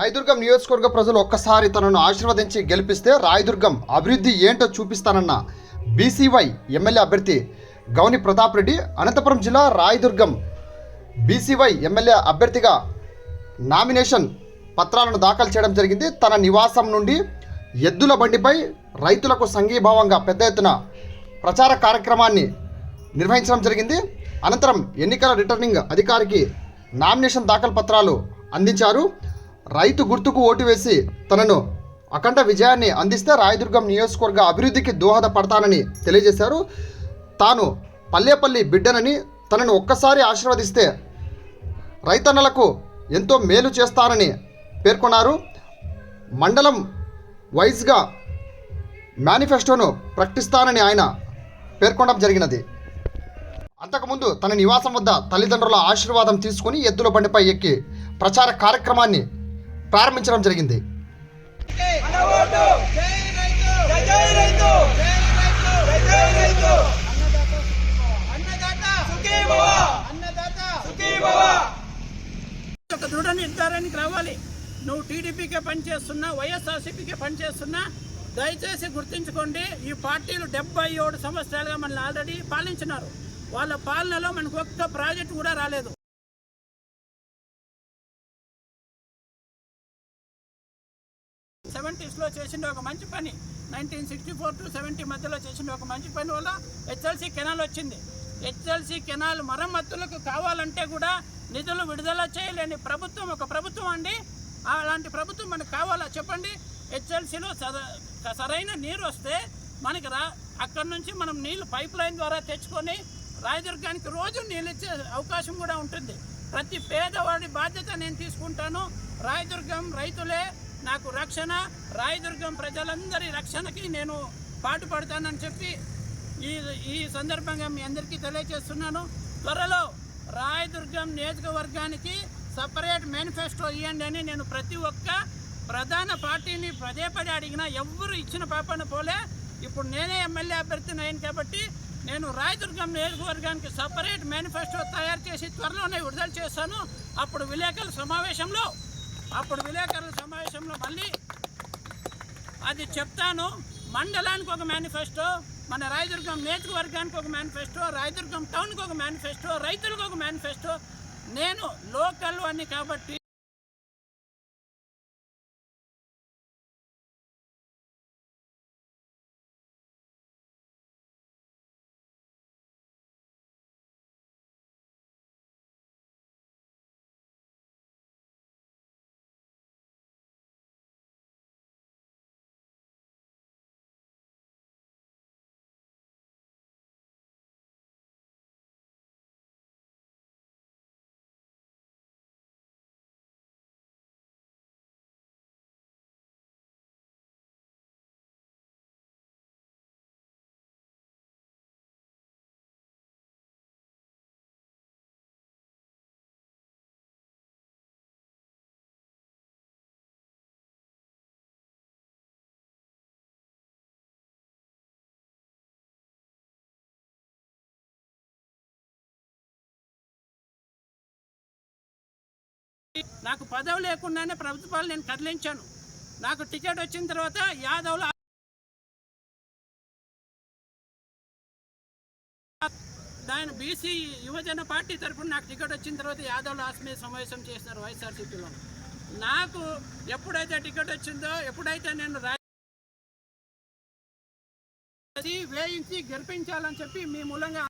రాయదుర్గం నియోజకవర్గ ప్రజలు ఒక్కసారి తనను ఆశీర్వదించి గెలిపిస్తే రాయదుర్గం అభివృద్ధి ఏంటో చూపిస్తానన్న బీసీవై ఎమ్మెల్యే అభ్యర్థి గౌని ప్రతాప్ రెడ్డి అనంతపురం జిల్లా రాయదుర్గం బీసీవై ఎమ్మెల్యే అభ్యర్థిగా నామినేషన్ పత్రాలను దాఖలు చేయడం జరిగింది. తన నివాసం నుండి ఎద్దుల బండిపై రైతులకు సంఘీభావంగా పెద్ద ఎత్తున ప్రచార కార్యక్రమాన్ని నిర్వహించడం జరిగింది. అనంతరం ఎన్నికల రిటర్నింగ్ అధికారికి నామినేషన్ దాఖలు పత్రాలు అందించారు. రైతు గుర్తుకు ఓటు వేసి తనను అఖండ విజయాన్ని అందిస్తే రాయదుర్గం నియోజకవర్గ అభివృద్ధికి దోహదపడతానని తెలియజేశారు. తాను పల్లెపల్లి బిడ్డనని తనను ఒక్కసారి ఆశీర్వదిస్తే రైతన్నలకు ఎంతో మేలు చేస్తానని పేర్కొన్నారు. మండలం వైజ్గా మేనిఫెస్టోను ప్రకటిస్తానని ఆయన పేర్కొనడం జరిగినది. అంతకుముందు తన నివాసం వద్ద తల్లిదండ్రుల ఆశీర్వాదం తీసుకుని ఎద్దుల బండిపై ఎక్కి ప్రచార కార్యక్రమాన్ని ప్రారంభించడం జరిగింది. ఒక దృఢ నిర్ధారానికి రావాలి. నువ్వు టీడీపీకే పనిచేస్తున్నా వైఎస్ఆర్సీపీకే పనిచేస్తున్నా దయచేసి గుర్తుంచుకోండి ఈ పార్టీలు డెబ్బై ఏడు సంవత్సరాలుగా మనల్ని ఆల్రెడీ పాలించినారు. వాళ్ళ పాలనలో మనకు ఒక్క ప్రాజెక్ట్ కూడా రాలేదు. సెవెంటీస్లో చేసిన ఒక మంచి పని. Nineteen sixty four to seventy మధ్యలో చేసిన ఒక మంచి పని వల్ల హెచ్ఎల్సి కెనాల్ వచ్చింది. హెచ్ఎల్సి కెనాల్ మరమ్మతులకు కావాలంటే కూడా నిధులు విడుదల చేయలేని ప్రభుత్వం ఒక ప్రభుత్వం అండి. అలాంటి ప్రభుత్వం మనకు కావాలా చెప్పండి? హెచ్ఎల్సిలో సరైన నీరు వస్తే మనకి రా అక్కడ నుంచి మనం నీళ్ళు పైప్ లైన్ ద్వారా తెచ్చుకొని రాయదుర్గానికి రోజు నీళ్ళు ఇచ్చే అవకాశం కూడా ఉంటుంది. ప్రతి పేదవాడి బాధ్యత నేను తీసుకుంటాను. రాయదుర్గం రైతులే నాకు రక్షణ రాయదుర్గం ప్రజలందరి రక్షణకి నేను పాటుపడతానని చెప్పి ఈ ఈ సందర్భంగా మీ అందరికీ తెలియజేస్తున్నాను. త్వరలో రాయదుర్గం నియోజకవర్గానికి సపరేట్ మేనిఫెస్టో ఇవ్వండి అని నేను ప్రతి ఒక్క ప్రధాన పార్టీని పదే పదే అడిగినా ఎవ్వరు ఇచ్చిన పాపను పోలే. ఇప్పుడు నేనే ఎమ్మెల్యే అభ్యర్థిని అయ్యాను కాబట్టి నేను రాయదుర్గం నియోజకవర్గానికి సపరేట్ మేనిఫెస్టో తయారు చేసి త్వరలోనే విడుదల చేస్తాను. అప్పుడు విలేకరుల సమావేశంలో అప్పుడు విలేకరుల సమావేశంలో మళ్ళీ అది చెప్తాను. మండలానికి ఒక మేనిఫెస్టో మన రాయదుర్గం నియోజకవర్గానికి ఒక మేనిఫెస్టో రాయదుర్గం టౌన్కి ఒక మేనిఫెస్టో రైతులకు ఒక మేనిఫెస్టో. నేను లోకల్ అని కాబట్టి నాకు పదవి లేకుండానే ప్రభుత్వాలు నేను కదిలించాను. నాకు టికెట్ వచ్చిన తర్వాత యాదవ్లో దాని బీసీ యువజన పార్టీ తరఫున నాకు టికెట్ వచ్చిన తర్వాత యాదవ్లో ఆత్మీయ సమావేశం చేస్తారు వైఎస్ఆర్సీపీలో. నాకు ఎప్పుడైతే టికెట్ వచ్చిందో ఎప్పుడైతే నేను రా- వేయించి గెలిపించాలని చెప్పి మీ మూలంగా